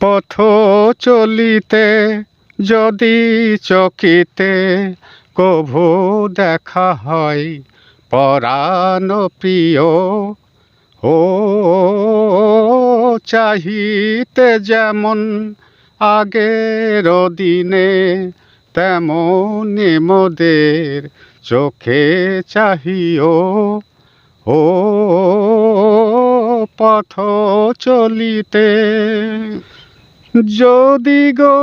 পথ চলিতে, যদি চকিতে কভু দেখা হয়, পরাণ প্রিয়, ও চাহিতে যেমন আগের দিনে, তেমন মোদের চোখে চাহিও, ও পথ চলিতে যদি গো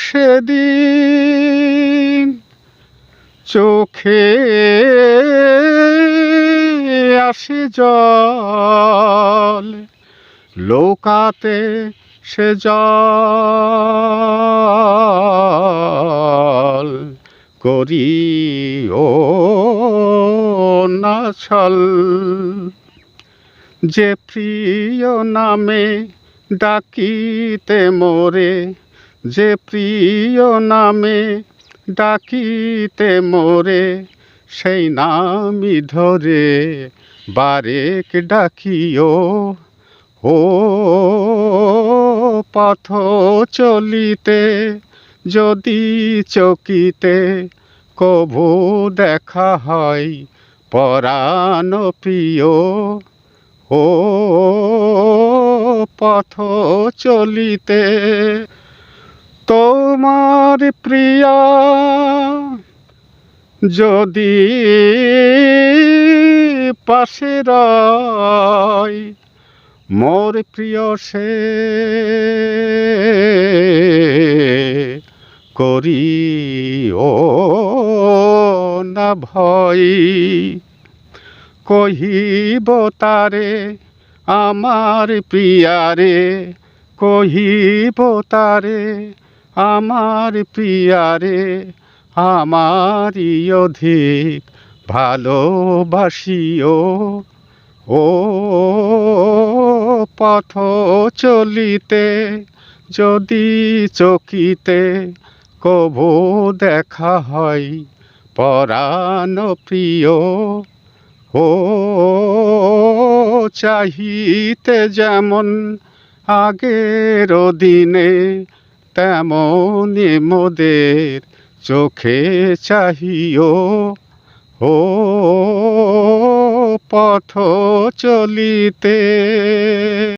সেদিন চোখে আসে জল লোকাতে সে জল করি ও ছল। যে প্রিয় নামে ডাকিতে মোরে, যে প্রিয় নামে ডাকিতে মোরে, সেই নামি ধরে বারেক ডাকিও। ও পথ চলিতে, যদি চকিতে কভু দেখা হয় পরাণ প্রিয়, ও পথ চলিতে তোমার প্রিয়া, যদি পাশে রয় মোর প্রিয় সে করি ও না ভয়। কহিব তারে, আমার প্রিয়ারে, কহিব তারে, আমার প্রিয়ারে, আমারই অধিক ভালোবাসিও। ও পথ চলিতে, যদি চকিতে কভু দেখা হয় পরাণ প্রিয় ও চাহিতে যেমন আগের দিনে তেমনি মোদের চোখে চাহিও। ও পথ চলিতে